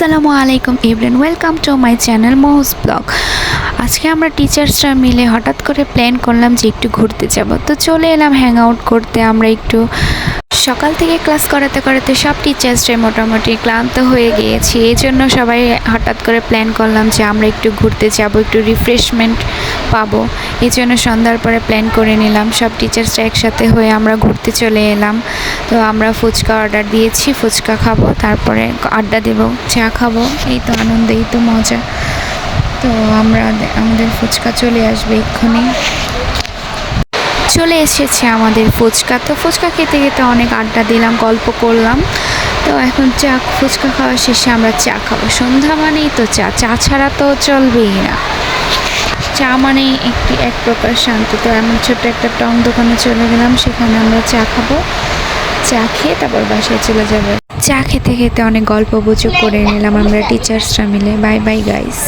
আসসালামু আলাইকুম everyone welcome to my channel Moho's blog. আজকে আমরা টিচার্সরা মিলে হঠাৎ করে প্ল্যান করলাম যে একটু ঘুরতে যাব। তো চলে এলাম হ্যাং আউট করতে, আমরা একটু সকাল থেকে ক্লাস করাতে করাতে সব টিচার্সরাই মোটামুটি ক্লান্ত হয়ে গিয়েছি। এই জন্য সবাই হঠাৎ করে প্ল্যান করলাম যে আমরা একটু ঘুরতে যাব, একটু রিফ্রেশমেন্ট পাবো। এই জন্য সন্ধ্যার পরে প্ল্যান করে নিলাম, সব টিচার্সরা একসাথে হয়ে আমরা ঘুরতে চলে এলাম। তো আমরা ফুচকা অর্ডার দিয়েছি, ফুচকা খাব, তারপরে আড্ডা দেবো, চা খাব। এই তো আনন্দ, এই তো মজা। তো আমরা আমাদের ফুচকা চলে আসবে এক্ষুনি। চলে এসেছে আমাদের ফুচকা। তো ফুচকা খেতে খেতে অনেক আড্ডা দিলাম, গল্প করলাম। তো এখন চা, ফুচকা খাওয়া শেষে আমরা চা খাব। সন্ধ্যা মানেই তো চা চা ছাড়া তো চলবেই না। চা মানে একটি এক প্রকার শান্তি। তো এমন ছোট্ট একটা টং দোকানে চলে গেলাম, সেখানে আমরা চা খাব। চা খেয়ে তারপর বাসায় চলে যাবে। চা খেতে খেতে অনেক গল্প গুজব করে নিলাম আমরা টিচার্সরা মিলে। Bye bye guys